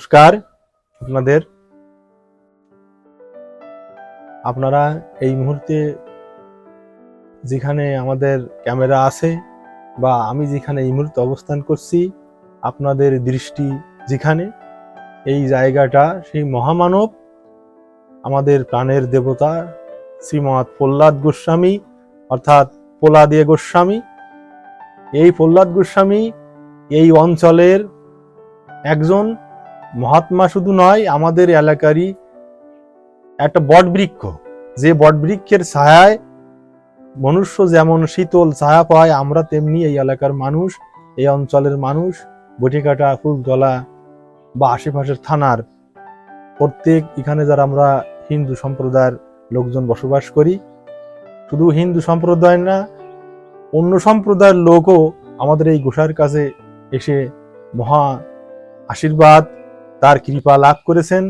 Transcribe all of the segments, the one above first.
নমস্কার আপনাদের। আপনারা এই মুহূর্তে যেখানে আমাদের ক্যামেরা আছে বা আমি যেখানে এই মুহূর্তে অবস্থান করছি, আপনাদের দৃষ্টি যেখানে, এই জায়গাটা সেই মহামানব, আমাদের প্রাণের দেবতা শ্রীমৎ প্রহ্লাদ গোস্বামী, অর্থাৎ পোলাদিয়ে গোস্বামী। এই প্রহ্লাদ গোস্বামী এই অঞ্চলের একজন মহাত্মা শুধু নয়, আমাদের এলাকারই একটা বটবৃক্ষ। যে বটবৃক্ষের ছায়ায় মনুষ্য যেমন শীতল ছায়া পায়, আমরা তেমনি এই এলাকার মানুষ, এই অঞ্চলের মানুষ, বটিকাটা, ফুলতলা বা আশেপাশের থানার প্রত্যেক, এখানে যারা আমরা হিন্দু সম্প্রদায়ের লোকজন বসবাস করি, শুধু হিন্দু সম্প্রদায় না, অন্য সম্প্রদায়ের লোকও আমাদের এই গোসার কাছে এসে মহা আশীর্বাদ তার কৃপা লাভ করেছেন।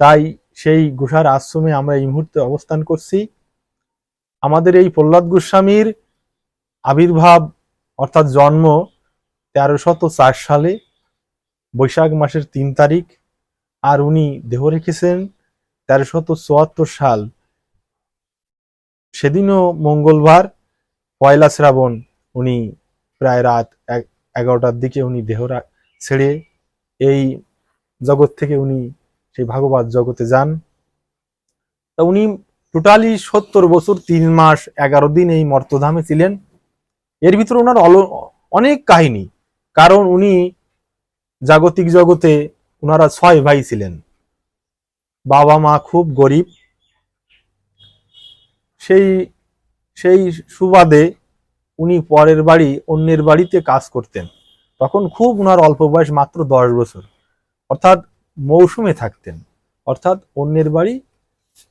তাই সেই গোসার আশ্রমে আমরা এই মুহূর্তে অবস্থান করছি। আমাদের এই প্রহ্লাদ গোস্বামীর আবির্ভাব অর্থাৎ জন্ম তেরোশত চার সালে, বৈশাখ মাসের তিন তারিখ, আর উনি দেহ রেখেছেন তেরোশত চুয়াত্তর সাল। সেদিনও মঙ্গলবার, পয়লা শ্রাবণ, উনি প্রায় রাত এগারোটার দিকে উনি দেহ ছেড়ে এই জগৎ থেকে উনি সেই ভাগবত জগতে যান। তা উনি টোটালি সত্তর বছর, তিন মাস, এগারো দিন এই মর্তধামে ছিলেন। এর ভিতরে ওনার অনেক কাহিনী। কারণ উনি জাগতিক জগতে ওনারা ছয় ভাই ছিলেন। বাবা মা খুব গরিব। সেই সেই সুবাদে উনি পরের বাড়ি অন্যের বাড়িতে কাজ করতেন। তখন খুব ওনার অল্প বয়স মাত্র দশ বছর। অর্থাৎ মৌসুমে থাকতেন। অর্থাৎ অন্যের বাড়ি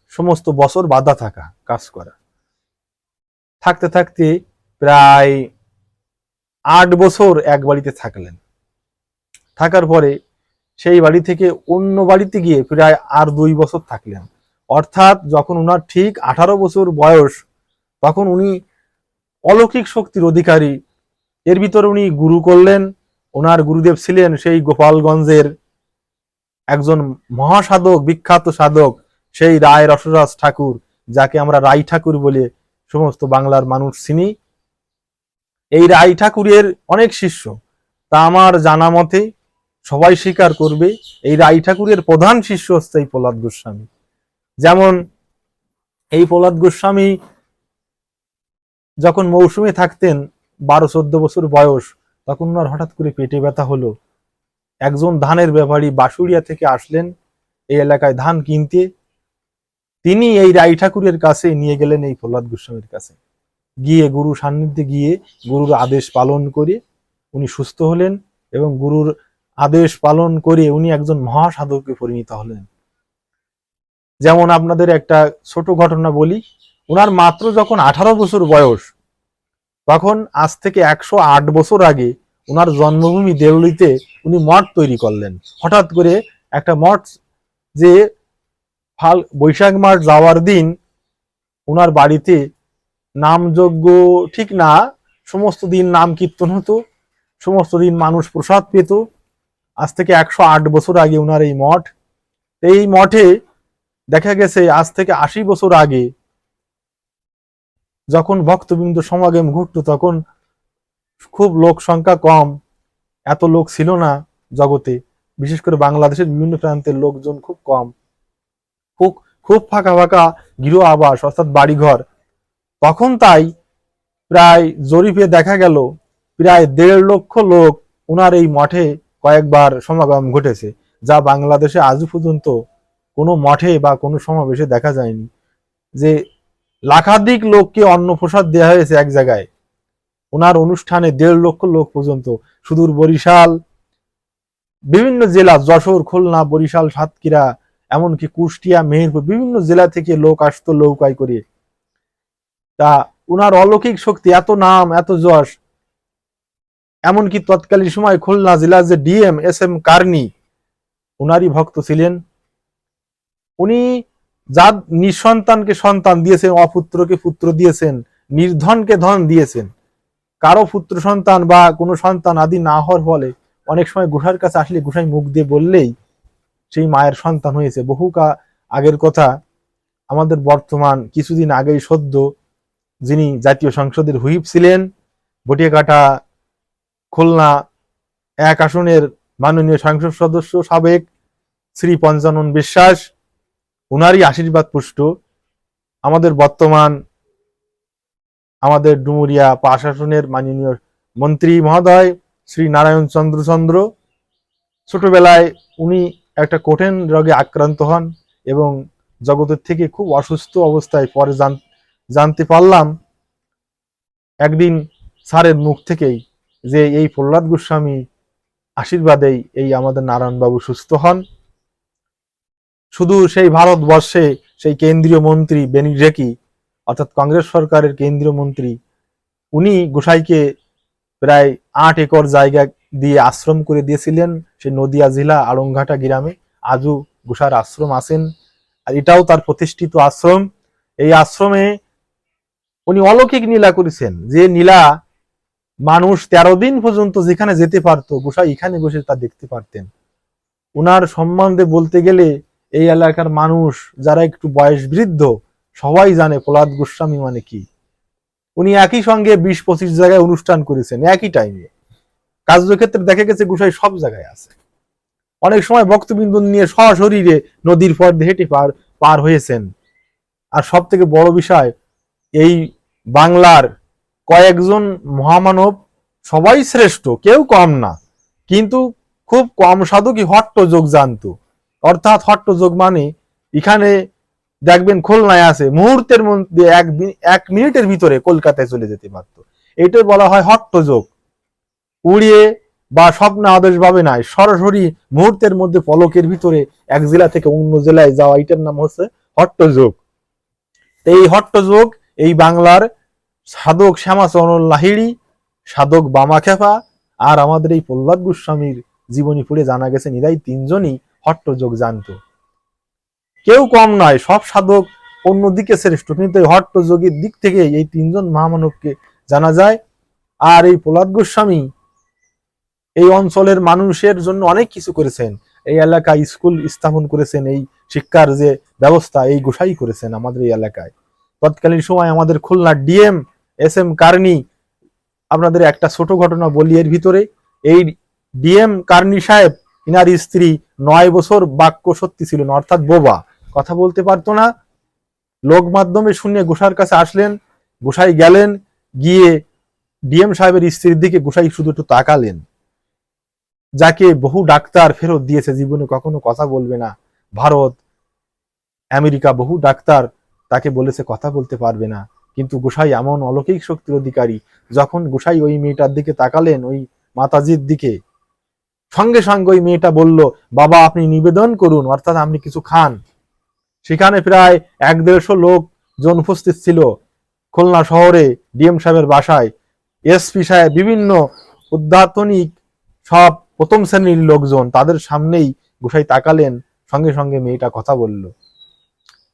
সমস্ত বছর বাধা থাকা, কাজ করা। থাকতে থাকতে প্রায় আট বছর এক বাড়িতে থাকলেন। থাকার পরে সেই বাড়ি থেকে অন্য বাড়িতে গিয়ে প্রায় আর দুই বছর থাকলেন। অর্থাৎ যখন ওনার ঠিক আঠারো বছর বয়স, তখন উনি অলৌকিক শক্তির অধিকারী এর ভিতরে উনি গুরু করলেন, ওনার গুরুদেব ছিলেন সেই গোপালগঞ্জের একজন মহাসাধক, বিখ্যাত সাধক, সেই রায় রসরাজ ঠাকুর, যাকে আমরা রাই ঠাকুর বলে সমস্ত বাংলার মানুষ চিনি। এই রাই ঠাকুরের অনেক শিষ্য, তা আমার জানা মতে সবাই স্বীকার করবে, এই রাই ঠাকুরের প্রধান শিষ্য হচ্ছে এই প্রহ্লাদ গোস্বামী। যেমন এই প্রহ্লাদ গোস্বামী যখন মৌসুমে থাকতেন বারো চোদ্দ বছর বয়স, তখন ওনার হঠাৎ করে পেটে ব্যথা হলো। একজন ধানের ব্যাপারী বাসুরিয়া থেকে আসলেন এই এলাকায় ধান কিনতে। তিনি এই রাই ঠাকুরের কাছে নিয়ে গেলেন এই প্রহ্লাদ গোস্বামীর কাছে। গিয়ে গুরু সান্নিধ্যে গিয়ে গুরুর আদেশ পালন করে উনি সুস্থ হলেন এবং গুরুর আদেশ পালন করে উনি একজন মহাসাধকে পরিণত হলেন। যেমন আপনাদের একটা ছোট ঘটনা বলি ওনার মাত্র যখন আঠারো বছর বয়স তখন আজ থেকে একশো আট বছর আগে ওনার জন্মভূমি দেউলিতে উনি মঠ তৈরি করলেন। হঠাৎ করে একটা মঠ যে ফাল বৈশাখ মাস যাওয়ার দিন ওনার বাড়িতে নামযজ্ঞ ঠিক না, সমস্ত দিন নাম কীর্তন হতো, সমস্ত দিন মানুষ প্রসাদ পেত। আজ থেকে একশো আট বছর আগে ওনার এই মঠ। এই মঠে দেখা গেছে আজ থেকে আশি বছর আগে যখন ভক্তবৃন্দ সমাগম ঘটতো তখন খুব লোক সংখ্যা কম, এত লোক ছিল না জগতে। বিশেষ করে বাংলাদেশের বিভিন্ন প্রান্তের লোকজন খুব কম। খুব খুব ফাঁকা ফাঁকা গৃহ আবাস অর্থাৎ বাড়িঘর। তখন তাই প্রায় জরিপে দেখা গেল, প্রায় দেড় লক্ষ লোক ওনার এই মঠে কয়েকবার সমাগম ঘটেছে, যা বাংলাদেশে আজ পর্যন্ত কোনো মঠে বা কোনো সমাবেশে দেখা যায়নি। যে লাখাধিক লোককে অন্ন প্রসাদ দেওয়া হয়েছে এক জায়গায়। ওনার অনুষ্ঠানে দেড় লক্ষ লোক পর্যন্ত, সুদূর বরিশাল, বিভিন্ন জেলা, যশোর, খুলনা, বরিশাল, সাতক্ষীরা, এমনকি কুষ্টিয়া, মেহেরপুর, বিভিন্ন জেলা থেকে লোক আসতো নৌকায় করে। তা উনার অলৌকিক শক্তি, এত নাম, এত যশ, এমনকি তৎকালীন সময় খুলনা জেলার যে ডিএম এস এম কার্নি উনারই ভক্ত ছিলেন। উনি যার নিঃসন্তানকে সন্তান দিয়েছেন, অপুত্রকে পুত্র দিয়েছেন, নির্ধনকে ধন দিয়েছেন, কারও পুত্র সন্তান বা কোনো সন্তান আদি না হওয়ার ফলে অনেক সময় গুহার কাছে আসলে গুসাই মুখ দিয়ে বললেই সেই মায়ের সন্তান হয়েছে। বহু কা আগের কথা আমাদের বর্তমান কিছুদিন আগেই সদ্য যিনি জাতীয় সংসদের হুইপ ছিলেন, বটিয়াকাটা খুলনা এক আসনের মাননীয় সংসদ সদস্য সাবেক শ্রী পঞ্চানন বিশ্বাস উনারই আশীর্বাদ পুষ্ট। আমাদের বর্তমান আমাদের ডুমুরিয়া প্রশাসনের মাননীয় মন্ত্রী মহোদয় শ্রী নারায়ণ চন্দ্র চন্দ্র। ছোটবেলায় উনি একটা কঠিন রোগে আক্রান্ত হন এবং জগতের থেকে খুব অসুস্থ অবস্থায় পরে জান- জানতে পারলাম। একদিন স্যারের মুখ থেকেই যে এই প্রহ্লাদ গোস্বামী আশীর্বাদেই এই আমাদের নারায়ণবাবু সুস্থ হন। শুধু সেই ভারতবর্ষে সেই কেন্দ্রীয় মন্ত্রী বেনি রেকি, অর্থাৎ কংগ্রেস সরকারের কেন্দ্রীয় মন্ত্রী, উনি গোসাইকে প্রায় আট একর জায়গা দিয়ে আশ্রম করে দিয়েছিলেন সেই নদিয়া জেলা আড়ংঘাটা গ্রামে। আজও গোসার আশ্রম আছেন আর এটাও তার প্রতিষ্ঠিত আশ্রম। এই আশ্রমে উনি অলৌকিক নীলা করেছেন। যে নীলা মানুষ তেরো দিন পর্যন্ত যেখানে যেতে পারতো, গোসাই এখানে বসে তা দেখতে পারতেন। উনার সম্বন্ধে বলতে গেলে এই এলাকার মানুষ যারা একটু বয়স বৃদ্ধ, সবাই জানে প্রহ্লাদ গোস্বামী মানে কি। উনি একই সঙ্গে বিশ পঁচিশ জায়গায় অনুষ্ঠান করেছেন, একই টাইমে কার্যক্ষেত্রে দেখা গেছে গোসাই সব জায়গায় আছে। অনেক সময় ভক্তবৃন্দ নিয়ে সশরীরে নদীর পর হেঁটে পার পার হয়েছেন। আর সব থেকে বড় বিষয়, এই বাংলার কয়েকজন মহামানব সবাই শ্রেষ্ঠ, কেউ কম না। কিন্তু খুব কম সাধকই হট্ট যোগ জানতো। অর্থাৎ হট্ট যোগ মানে এখানে দেখবেন খুলনায় আছে, মুহূর্তের মধ্যে এক এক মিনিটের ভিতরে কলকাতায় চলে যেতে পারতো। এটাই বলা হয় হট্ট যোগ। উড়িয়ে বা স্বপ্ন আদেশ ভাবে নাই, সরাসরি মুহূর্তের মধ্যে পলকের ভিতরে এক জেলা থেকে অন্য জেলায় যাওয়া, এটার নাম হচ্ছে হট্ট যোগ। এই হট্ট যোগ, এই বাংলার সাধক শ্যামাচরণ লাহিড়ি, সাধক বামাখেপা আর আমাদের এই প্রহ্লাদ গোস্বামীর জীবনী পড়ে জানা গেছে নিরাই তিনজনই হট্টযোগ জানতো। কেউ কম নয়, সব সাধক অন্যদিকে শ্রেষ্ঠ। কিন্তু এই হট্টযোগের দিক থেকে এই তিনজন মহামানবকে জানা যায়। আর এই প্রহ্লাদ গোস্বামী এই অঞ্চলের মানুষের জন্য অনেক কিছু করেছেন। এই এলাকায় স্কুল স্থাপন করেছেন, এই শিক্ষার যে ব্যবস্থা, এই গোসাই করেছেন আমাদের এই এলাকায়। তৎকালীন সময় আমাদের Khulna DM S M Karni আপনাদের একটা ছোট ঘটনা বলি এর ভিতরে। এই ডিএম কার্নি সাহেব ইনার স্ত্রী নয় বছর বাক্য সত্যি ছিল না, অর্থাৎ বোবা। কথা বলতে পারতো না। লোক মাধ্যমে শুনে গোসার কাছে আসলেন, গোসাই গেলেন, গিয়ে ডিএম সাহেবের স্ত্রীর দিকে গোসাই শুধু একটু তাকালেন। যাকে বহু ডাক্তার ফেরত দিয়েছে, জীবনে কখনো কথা বলবে না। ভারত, আমেরিকা, বহু ডাক্তার তাকে বলেছে কথা বলতে পারবে না। কিন্তু গোসাই এমন অলৌকিক শক্তির অধিকারী, যখন গোসাই ওই মেয়েটার দিকে তাকালেন, ওই মাতাজির দিকে সঙ্গে সঙ্গে ওই মেয়েটা বলল, বাবা, আপনি নিবেদন করুন, অর্থাৎ আপনি কিছু খান। সেখানে প্রায় এক দেড়শো লোক জন উপস্থিত ছিল। খুলনা শহরে ডিএম সাহেবের বাসায় এসপি সাহেব, বিভিন্ন উদ্যাতনিক সব প্রথম শ্রেণির লোকজন তাদের সামনেই গোসাই তাকালেন, সঙ্গে সঙ্গে মেয়েটা কথা বলল।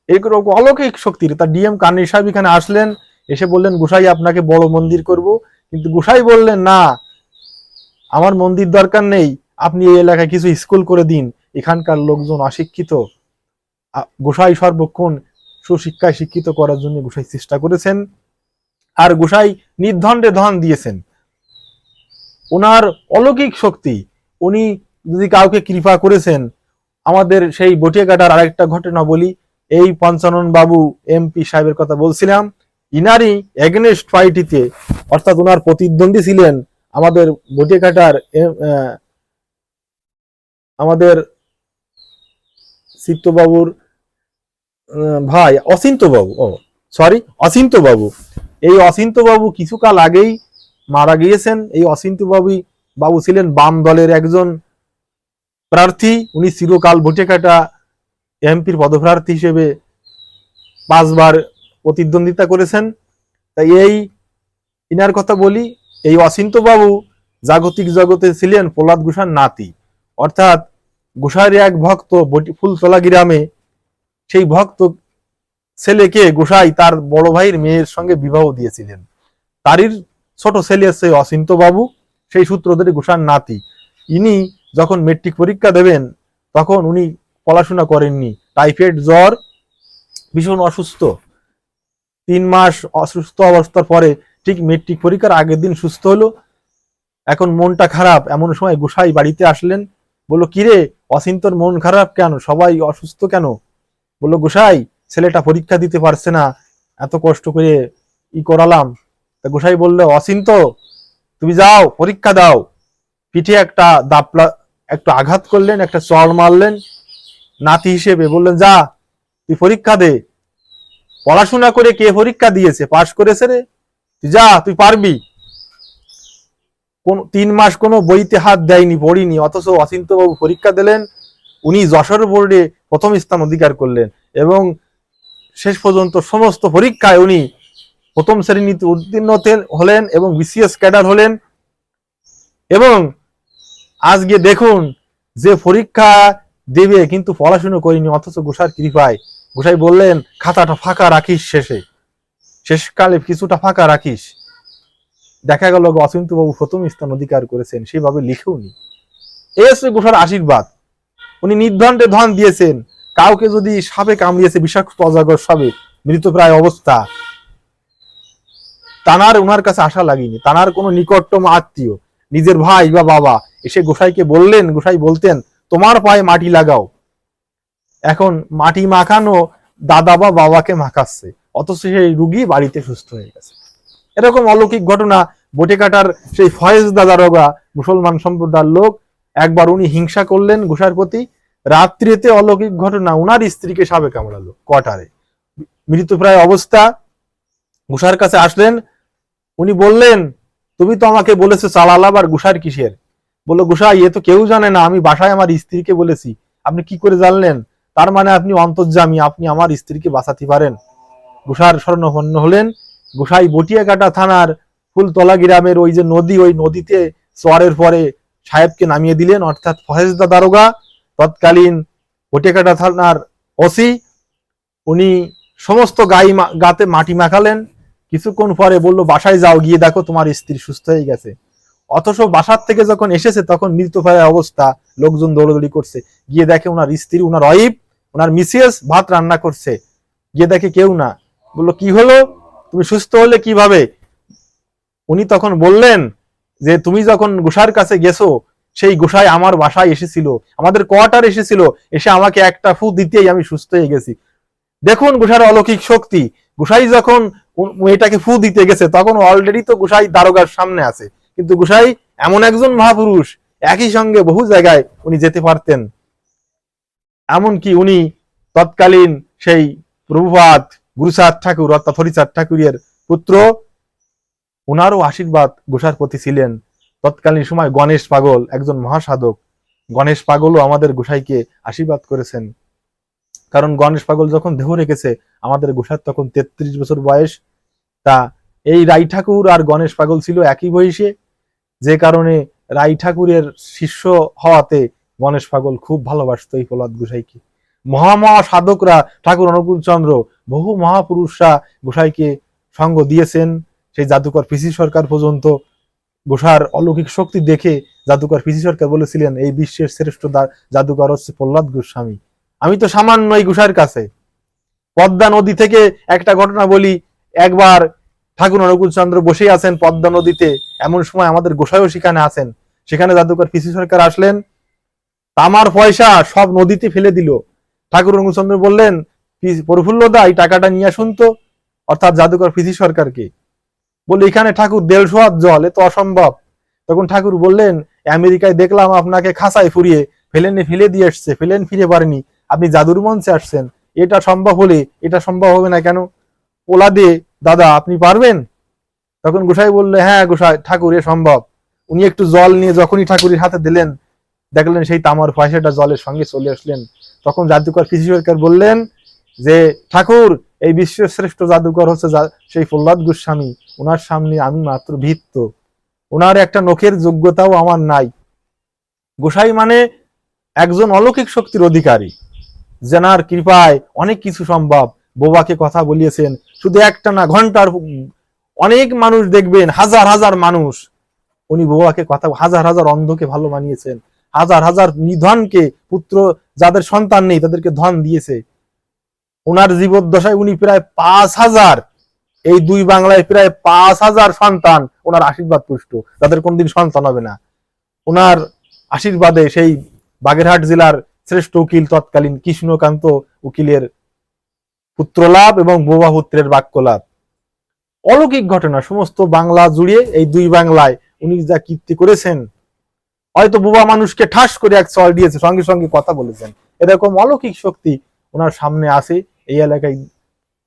এরকম অলৌকিক শক্তির তা ডিএম কানির সাহেব এখানে আসলেন, এসে বললেন, গোসাই, আপনাকে বড় মন্দির করব। কিন্তু গোসাই বললেন, না, আমার মন্দির দরকার নেই। আপনি এই এলাকায় কিছু স্কুল করে দিন এখানকার লোকজন অশিক্ষিত। গোসাই সর্বক্ষণ সুশিক্ষায় শিক্ষিত করার জন্য গোসাই চেষ্টা করেছেন আর গোসাই নির্ধণ্ডে ধন দিয়েছেন। ওনার অলৌকিক শক্তি উনি যদি কাউকে কৃপা করেছেন আমাদের সেই বটিয়াকাটার আরেকটা ঘটনা বলি এই পঞ্চানন বাবু এমপি সাহেবের কথা বলছিলাম ইনারই এগেনেস্ট পার্টিতে অর্থাৎ ওনার প্রতিদ্বন্দ্বী ছিলেন আমাদের আহ, আমাদের চিত্তবাবুর ভাই বাবু ও সরি বাবু এই বাবু কিছুকাল আগেই মারা গিয়েছেন। এই বাবুই বাবু ছিলেন বাম দলের একজন প্রার্থী। উনি চিরকাল ভোটেকাটা এমপির পদপ্রার্থী হিসেবে পাঁচবার প্রতিদ্বন্দ্বিতা করেছেন। তাই এই, ইনার কথা বলি, এই বাবু জাগতিক জগতে ছিলেন প্রহ্লাদ ঘোষার নাতি। অর্থাৎ গোসাইয়ের এক ভক্ত ফুলতলা গ্রামে, সেই ভক্ত ছেলেকে গোসাই তার বড় ভাইয়ের মেয়ের সঙ্গে বিবাহ দিয়েছিলেন। তারই ছোট ছেলে আছে অচিন্ত বাবু সেই সূত্র ধরে গোসার নাতি। ইনি যখন মেট্রিক পরীক্ষা দেবেন, তখন উনি পড়াশোনা করেননি। টাইফয়েড জ্বর, ভীষণ অসুস্থ। তিন মাস অসুস্থ অবস্থার পরে ঠিক মেট্রিক পরীক্ষার আগের দিন সুস্থ হলো। এখন মনটা খারাপ। এমন সময় গোসাই বাড়িতে আসলেন। বলল, কিরে অচিন্তর মন খারাপ কেন? সবাই অসুস্থ কেন? বলল, গোসাই, ছেলেটা পরীক্ষা দিতে পারছে না। এত কষ্ট করে ই করালাম। তা গোসাই বলল অচিন্ত তুমি যাও, পরীক্ষা দাও। পিঠে একটা দাপলা, একটু আঘাত করলেন, একটা চড় মারলেন নাতি হিসেবে। বললেন, যা, তুই পরীক্ষা দে। পড়াশোনা করে কে পরীক্ষা দিয়েছে? পাশ করেছে রে? তুই যা, তুই পারবি। কোন তিন মাস কোনো বইতে হাত দেয়নি, পড়িনি, অথচ অচিন্ত বাবু পরীক্ষা দিলেন, উনি যশোর বোর্ডে প্রথম স্থান অধিকার করলেন এবং শেষ পর্যন্ত সমস্ত পরীক্ষায় উনি প্রথম শ্রেণীতে উত্তীর্ণ হলেন এবং বিসিএস ক্যাডার হলেন। এবং আজকে দেখুন যে পরীক্ষা দেবে, কিন্তু পড়াশুনো করিনি, অথচ গোসার কৃপায়। গোসাই বললেন, খাতাটা ফাঁকা রাখিস শেষে। শেষকালে কিছুটা ফাঁকা রাখিস। দেখা গেল বাবু প্রথম স্থান অধিকার করেছেন, সেভাবে লিখেও নি এ গোসার আশীর্বাদ। উনি নির্ধন্ডে ধন দিয়েছেন। কাউকে যদি সাপে কামড়িয়েছে বিষাক্ত অজাগর সাবে, মৃতপ্রায় অবস্থা। তানার ওনার কাছে আশা লাগেনি। তানার কোনো নিকটতম আত্মীয়, নিজের ভাই বা বাবা, এসে গোসাইকে বললেন, গোসাই বলতেন, তোমার পায়ে মাটি লাগাও। এখন মাটি মাখানো দাদা বা বাবাকে মাখাচ্ছে, অথচ সেই রুগী বাড়িতে সুস্থ হয়ে গেছে। এরকম অলৌকিক ঘটনা বটে কাটার সেই ফয়েজ দাদারোগা মুসলমান সম্প্রদায়ের লোক, একবার উনি হিংসা করলেন গোসার প্রতি রাত্রিতে অলৌকিক ঘটনা উনার স্ত্রীকে সাবে কামড়ালো কটারে মৃতপ্রায় অবস্থা গুসার কাছে আসলেন, উনি বললেন, তুমি তো আমাকে বলেছ চালালাব আর গুসার কিসের? বলল, গুসাই, এ তো কেউ জানে না, আমি বাসায় আমার স্ত্রীকে বলেছি। আপনি কি করে জানলেন? তার মানে আপনি অন্তর্জামী আপনি আমার স্ত্রীকে বাঁচাতে পারেন। গুসার স্বর্ণপন্ন হলেন গুসাই বটিয়াকাটা থানার ফুলতলা গ্রামের ওই যে নদী, ওই নদীতে চরের পরে সাহেবকে নামিয়ে দিলেন, অর্থাৎ ফহেজদা দারোগা, তৎকালীন বটিয়াকাটা থানার ওসি। উনি সমস্ত গাই গাতে মাটি মাখালেন। কিছুক্ষণ পরে বলল, বাসায় যাও, গিয়ে দেখো তোমার স্ত্রী সুস্থ হয়ে গেছে। অথচ বাসার থেকে যখন এসেছে, তখন মৃত্যুপ্রায় অবস্থা, লোকজন দৌড়দৌড়ি করছে। গিয়ে দেখে ওনার স্ত্রী, ওনার ওয়াইফ, ওনার মিসেস ভাত রান্না করছে। গিয়ে দেখে কেউ না। বলল, কি হলো? তুমি সুস্থ হলে কীভাবে? উনি তখন বললেন যে, তুমি যখন গোসার কাছে গেছো, সেই গোসাই আমার বাসায় এসেছিল। আমাদের কোয়ার্টার এসেছিল। এসে আমাকে একটা ফু দিতেই আমি সুস্থ হয়ে গেছি। দেখুন গোসার অলৌকিক শক্তি। গোসাই যখন এটাকে ফু দিতে গেছে, তখন অলরেডি তো গোসাই দারোগার সামনে আছে। কিন্তু গোসাই এমন একজন মহাপুরুষ, একই সঙ্গে বহু জায়গায় উনি যেতে পারতেন। এমনকি উনি তৎকালীন সেই প্রভুপাত গুরুচাঁদ ঠাকুর অর্থাৎ হরিচাঁদ ঠাকুরের পুত্র ওনারও আশীর্বাদ গোসার প্রতি ছিলেন। তৎকালীন সময় গণেশ পাগল একজন মহাসাধক। গণেশ পাগলও আমাদের গোসাইকে আশীর্বাদ করেছেন। কারণ গণেশ পাগল যখন দেহ রেখেছে, আমাদের গোসার তখন তেত্রিশ বছর বয়স। তা এই রাই ঠাকুর আর গণেশ পাগল ছিল একই বয়সে। যে কারণে রাই ঠাকুরের শিষ্য হওয়াতে গণেশ পাগল খুব ভালোবাসতো এই প্রহ্লাদ গোসাইকে। মহা মহা সাধকরা ঠাকুর অনুকূল চন্দ্র বহু মহাপুরুষরা গোসাইকে সঙ্গ দিয়েছেন। সেই জাদুকর পিসি সরকার পর্যন্ত গোসার অলৌকিক শক্তি দেখে জাদুকর পিসি সরকার বলেছিলেন, এই বিশ্বের শ্রেষ্ঠ জাদুকর হচ্ছে প্রহ্লাদ গোস্বামী। আমি তো সামান্য এই গোসার কাছে। পদ্মা নদী থেকে একটা ঘটনা বলি, একবার ঠাকুর অনুকূল চন্দ্র বসে আছেন পদ্মা নদীতে, এমন সময় আমাদের গোসাইও সেখানে আছেন। সেখানে জাদুকর পিসি সরকার আসলেন, তামার পয়সা সব নদীতে ফেলে দিল। ঠাকুর অনুকূল চন্দ্র বললেন "পি- প্রফুল্ল দা, এই টাকাটা নিয়ে আসুন তো। অর্থাৎ জাদুকর পিসি সরকারকে। বলে, এখানে ঠাকুর দেড়শো জল, এ তো অসম্ভব। তখন ঠাকুর বললেন, আমেরিকায় দেখলাম আপনাকে খাঁচায় ফুরিয়ে ফেলেনে, ফেলে দিয়ে এসছে, ফেলেন, ফিরে পারেনি। আপনি জাদুর মঞ্চে আসছেন। এটা সম্ভব হলে, এটা সম্ভব হবে না কেন? ওলা দে, দাদা, আপনি পারবেন? তখন গোসাই বললে হ্যাঁ গোসাই, ঠাকুর, এ সম্ভব। উনি একটু জল নিয়ে যখনই ঠাকুরের হাতে দিলেন, দেখলেন সেই তামার পয়সাটা জলের সঙ্গে চলে আসলেন। তখন জাদুকর কৃষি সরকার বললেন যে ঠাকুর, এই বিশ্বের শ্রেষ্ঠ জাদুকর হচ্ছে সেই প্রহ্লাদ গোস্বামী। ওনার সামনে আমি মাত্র ভিত্ত ওনার একটা নখের যোগ্যতাও আমার নাই। গোসাই মানে একজন অলৌকিক শক্তির অধিকারী জেনার কৃপায় অনেক কিছু সম্ভব। বোবাকে কথা বলিয়েছেন, শুধু একটা না, ঘণ্টার অনেক মানুষ দেখবেন, হাজার হাজার মানুষ। উনি বোবাকে কথা, হাজার হাজার অন্ধকে ভালো মানিয়েছেন। হাজার হাজার নিধনকে পুত্র, যাদের সন্তান নেই, তাদেরকে ধন দিয়েছে। ওনার জীবদ্দশায় উনি প্রায় পাঁচ হাজার, এই দুই বাংলায় প্রায় পাঁচ হাজার সন্তান ওনার আশীর্বাদ পুষ্ট। তাদের কোনদিন সন্তান হবে না। ওনার আশীর্বাদে সেই বাগেরহাট জেলার শ্রেষ্ঠ উকিল তৎকালীন কৃষ্ণকান্ত উকিলের পুত্রলাভ এবং বোবা পুত্রের বাক্য লাভ অলৌকিক ঘটনা, সমস্ত বাংলা জুড়ে এই দুই বাংলায় উনি যা কীর্তি করেছেন, হয়তো বোবা মানুষকে ঠাস করে এক চল দিয়েছে, সঙ্গে সঙ্গে কথা বলেছেন। এরকম অলৌকিক শক্তি ওনার সামনে আসে। এই এলাকায়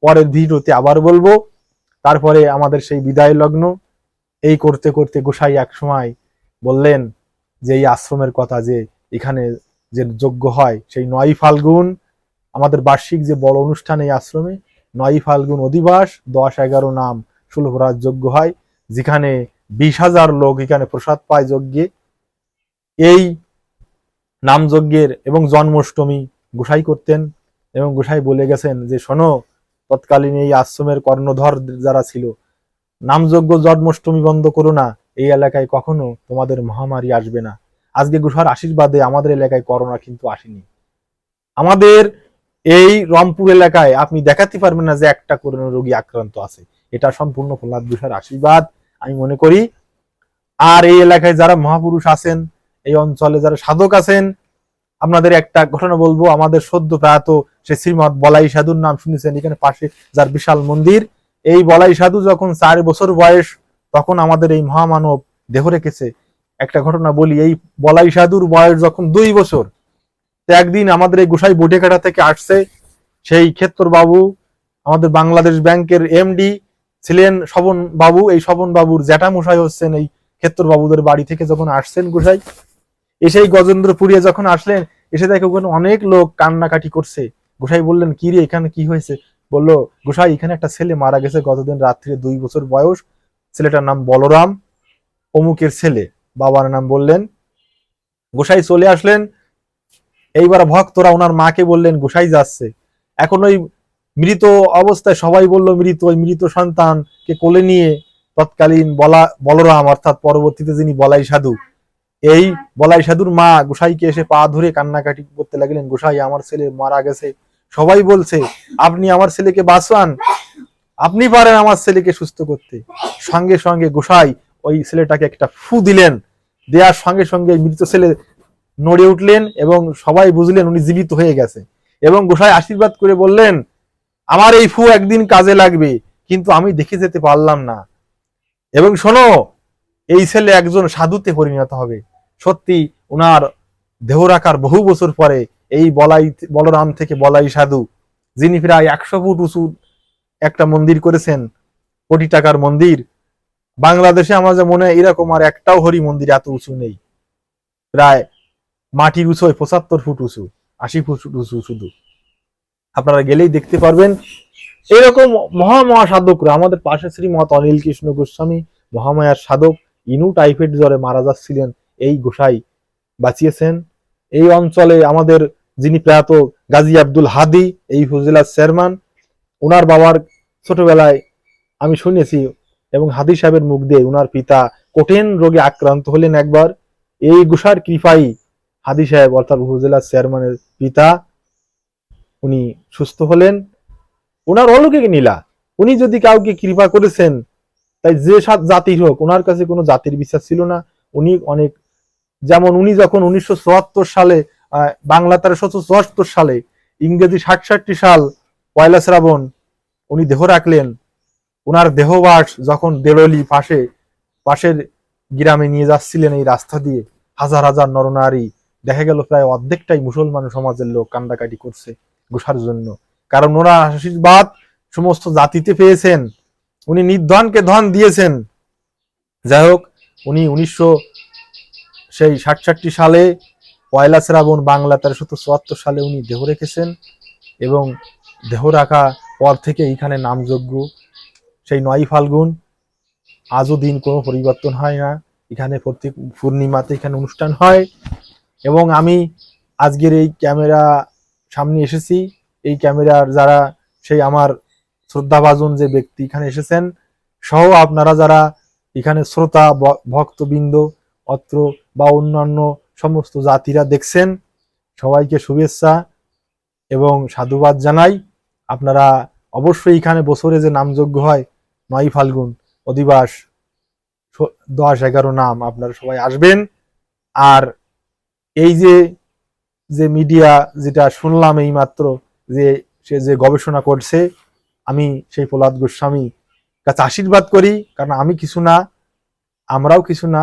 পরের ভিডিওতে আবার বলব, তারপরে আমাদের সেই বিদায় লগ্ন, এই করতে করতে গোসাই এক সময় বললেন যে এই আশ্রমের কথা যে এখানে যে যোগ্য হয়, সেই নয় ফাল্গুন, আমাদের বার্ষিক যে বড় অনুষ্ঠান এই আশ্রমে, নয় ফাল্গুন অধিবাস, দশ এগারো নাম ষোলভরাজ যজ্ঞ হয়, যেখানে বিশ হাজার লোক এখানে প্রসাদ পায় যজ্ঞে। এই নাম যজ্ঞের এবং জন্মাষ্টমী গোসাই করতেন। এবং গোসাই বলে গেছেন যে, শোনো, তৎকালীন এই আশ্রমের কর্ণধর যারা ছিল, নামযজ্ঞ জন্মাষ্টমী বন্ধ করো না, এই এলাকায় কখনো তোমাদের মহামারী আসবে না। আজকে গুহার আশীর্বাদে আমাদের এলাকায় করোনা কিন্তু আসেনি। আমাদের এই রংপুর এলাকায় আপনি দেখাতে পারবেন না যে একটা করোনা রোগী আক্রান্ত আছে। এটা সম্পূর্ণ প্রহ্লাদ গুহার আশীর্বাদ, আমি মনে করি। আর এই এলাকায় যারা মহাপুরুষ আছেন, এই অঞ্চলে যারা সাধক আছেন আপনাদের একটা ঘটনা বলব। আমাদের সদ্য প্রায়ত সে শ্রীমৎ বলাই সাধুর নাম শুনেছেন, এখানে পাশে যার বিশাল মন্দির। এই বলাই সাধু যখন চার বছর বয়স, তখন আমাদের এই মহামানব দেহ রেখেছে। একটা ঘটনা বলি, এই বলাই সাধুর বয়স যখন দুই বছর একদিন আমাদের এই গোসাই বটেকাটা থেকে আসছে সেই ক্ষেত্র বাবু, আমাদের বাংলাদেশ ব্যাংকের এমডি ছিলেন শবন বাবু। এই শবন বাবুর জ্যাঠা মশাই হচ্ছেন এই ক্ষেত্র বাবুদের বাড়ি থেকে যখন আসছেন গোসাই এসে এই গজেন্দ্রপুরিয়া যখন আসলেন এসে দেখে ওখানে অনেক লোক কান্নাকাটি করছে। গোসাই বললেন, কি রে, এখানে কি হয়েছে? বলল, গোসাই, এখানে একটা ছেলে মারা গেছে গতদিন রাত্রে দুই বছর বয়স। ছেলেটার নাম বলরাম, অমুকের ছেলে। বাবার নাম বললেন। গোসাই চলে আসলেন। এইবার ভক্তরা ওনার মাকে বললেন, গোসাই যাচ্ছে। এখন ওই মৃত অবস্থায় সবাই বলল, মৃত, ওই মৃত সন্তানকে কোলে নিয়ে তৎকালীন বলা, বলরাম, অর্থাৎ পরবর্তীতে যিনি বলাই সাধু এই বলাই সাধুর মা গোসাইকে এসে পা ধরে কান্নাকাটি করতে লাগলেন, গোসাই, আমার ছেলে মারা গেছে। সবাই বলছে, আপনি আমার ছেলেকে বাঁচান। আপনি পারেন আমার ছেলেকে সুস্থ করতে। সঙ্গে সঙ্গে গোসাই ওই ছেলেটাকে একটা ফু দিলেন। দেওয়ার সঙ্গে সঙ্গে মৃত ছেলে নড়ে উঠলেন এবং সবাই বুঝলেন উনি জীবিত হয়ে গেছে। এবং গোসাই আশীর্বাদ করে বললেন, আমার এই ফু একদিন কাজে লাগবে, কিন্তু আমি দেখে যেতে পারলাম না। এবং শোনো, এই ছেলে একজন সাধুতে পরিণত হবে। সত্যি ওনার দেহ রাখার বহু বছর পরে এই বলাই, বলরাম থেকে বলাই সাধু, যিনি প্রায় একশো ফুট উঁচু একটা মন্দির করেছেন, কোটি টাকার মন্দির, বাংলাদেশে আমার যা মনে হয় এরকম আর একটাও হরি মন্দির এত উঁচু নেই। প্রায় মাটির উঁচু পঁচাত্তর ফুট উঁচু, আশি ফুট উঁচু শুধু। আপনারা গেলেই দেখতে পারবেন। এরকম মহা মহা সাধকরা আমাদের পাশে শ্রীমত অনিল কৃষ্ণ গোস্বামী, মহামায়ার সাধক, ইনু টাইফয়েড জ্বরে মারা যাচ্ছিলেন। এই গোসাই বাঁচিয়েছেন। এই অঞ্চলে আমাদের যিনি প্রয়াত গাজী আব্দুল হাদি, এই উপজেলার চেয়ারম্যান ওনার বাবার ছোটবেলায় আমি শুনেছি এবং হাদি সাহেবের মুখ দিয়ে ওনার পিতা কঠিন রোগে আক্রান্ত হলেন একবার। এই গুসার কৃপাই হাদি সাহেব, অর্থাৎ উপজেলার চেয়ারম্যানের পিতা, উনি সুস্থ হলেন। ওনার অলৌকিক নীলা উনি যদি কাউকে কৃপা করেছেন, তাই যে সাত জাতির হোক ওনার কাছে কোনো জাতির বিশ্বাস ছিল না। উনি অনেক যেমন উনি যখন উনিশশো চুয়াত্তর সালে বাংলা তেরোশো চুয়াত্তর সালে ইংরেজি ষাট ষাটটি সাল পয়লা শ্রাবণ উনি দেহ রাখলেন। ওনার দেহবাস যখন দেরলি পাশে, পাশের গ্রামে নিয়ে যাচ্ছিলেন এই রাস্তা দিয়ে, হাজার হাজার নরনারী। দেখা গেল প্রায় অর্ধেকটাই মুসলমান সমাজের লোক কান্দাকাটি করছে গোসার জন্য। কারণ ওনার আশীর্বাদ সমস্ত জাতিতে পেয়েছেন। উনি নির্ধনকে ধন দিয়েছেন। যাই হোক, উনি উনিশশো সেই ষাট সালে পয়লা শ্রাবণ বাংলা তেরোশো চুয়াত্তর সালে উনি দেহ রেখেছেন এবং দেহ রাখা পর থেকে এইখানে নামযজ্ঞ। সেই নয় ফাল্গুন, আজও দিন কোনো পরিবর্তন হয় না। এখানে প্রত্যেক পূর্ণিমাতে এখানে অনুষ্ঠান হয় এবং আমি আজকের এই ক্যামেরা সামনে এসেছি। এই ক্যামেরার যারা সেই আমার শ্রদ্ধাভাজন যে ব্যক্তি এখানে এসেছেন, সহ আপনারা যারা এখানে শ্রোতা ভক্তবৃন্দ, অত্র বা অন্যান্য সমস্ত জাতিরা দেখছেন, সবাইকে শুভেচ্ছা এবং সাধুবাদ জানাই। আপনারা অবশ্যই এখানে বছরে যে নামযজ্ঞ হয়, নয় ফাল্গুন, অধিবাস দশ এগারো নাম আপনারা সবাই আসবেন। আর এই যে যে মিডিয়া যেটা শুনলাম এই মাত্র যে সে যে গবেষণা করছে, আমি সেই প্রহ্লাদ গোস্বামী কাছে আশীর্বাদ করি। কারণ আমি কিছু না, আমরাও কিছু না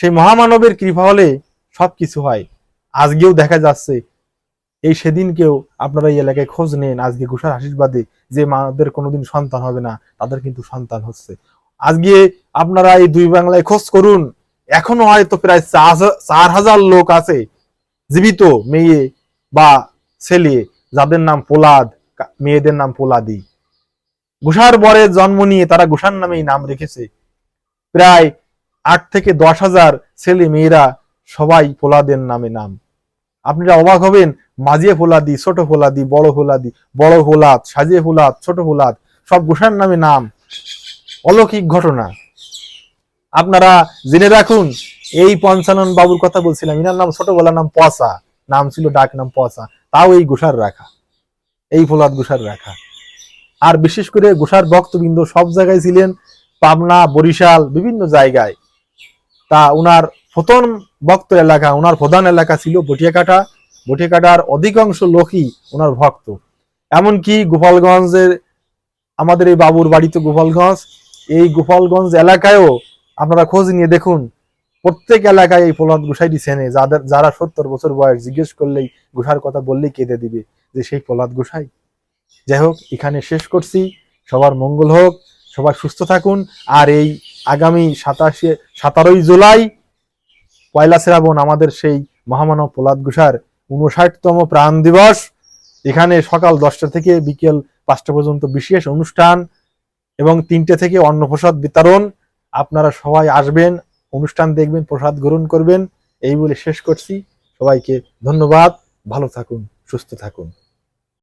সেই মহামানবের কৃপা হলে সব কিছু হয়। আজকেও দেখা যাচ্ছে, এই সেদিনকেও আপনারা এই এলাকায় খোঁজ নেন, আজকে ঘোষার আশীর্বাদে যে মাদের কোনোদিন সন্তান হবে না, তাদের কিন্তু সন্তান হচ্ছে। আজকে আপনারা এই দুই বাংলায় খোঁজ করুন, এখনও হয়তো প্রায় চার হাজার- লোক আছে, জীবিত মেয়ে বা ছেলে, যাদের নাম পোলাদ মেয়েদের নাম পোলাদি। ঘোষার বরে জন্ম নিয়ে তারা ঘোষার নামেই নাম রেখেছে। প্রায় আট থেকে দশ হাজার ছেলে মেয়েরা সবাই পোলাদের নামে নাম। আপনারা অবাক হবেন মাঝিয়ে ফোলাদি, ছোট ফোলাদি, বড় ফোলাদি, বড় ফোলাদ সাজিয়ে ফোলাদ, ছোট ফোলাদ, সব গোসার নামে নাম। অলৌকিক ঘটনা। আপনারা জেনে রাখুন, এই পঞ্চানন বাবুর কথা বলছিলাম। ইনার নাম ছোট ছোটবেলার নাম পচা। নাম ছিল ডাক নাম পচা। তাও এই গোসার রাখা। এই ফোলাদ গোসার রাখা। আর বিশেষ করে গোসার ভক্তবৃন্দ সব জায়গায় ছিলেন। পাবনা, বরিশাল, বিভিন্ন জায়গায়। তা উনার প্রথম ভক্ত এলাকা ওনার প্রধান এলাকা ছিল বটিয়াকাটা। বটিয়াকাটার অধিকাংশ লোকই ওনার ভক্ত। এমনকি গোপালগঞ্জের, আমাদের এই বাবুর বাড়ি তো গোপালগঞ্জ, এই গোপালগঞ্জ এলাকায়ও আপনারা খোঁজ নিয়ে দেখুন, প্রত্যেক এলাকায় এই প্রহ্লাদ গোসাইটি চেনে যাদের যারা সত্তর বছর বয়স, জিজ্ঞেস করলেই গোসার কথা বললেই কেঁদে দিবে যে সেই প্রহ্লাদ গোসাই। যাই হোক, এখানে শেষ করছি। সবার মঙ্গল হোক সবার সুস্থ থাকুন, আর এই আগামী সাতাশে, সতেরোই জুলাই পয়লা শ্রাবণ আমাদের সেই মহামানব প্রহ্লাদ ঘোষার উনষাটতম প্রাণ দিবস। এখানে সকাল দশটা থেকে বিকেল পাঁচটা পর্যন্ত বিশেষ অনুষ্ঠান এবং তিনটে থেকে অন্নপ্রসাদ বিতরণ। আপনারা সবাই আসবেন, অনুষ্ঠান দেখবেন, প্রসাদ গ্রহণ করবেন। এই বলে শেষ করছি। সবাইকে ধন্যবাদ। ভালো থাকুন, সুস্থ থাকুন।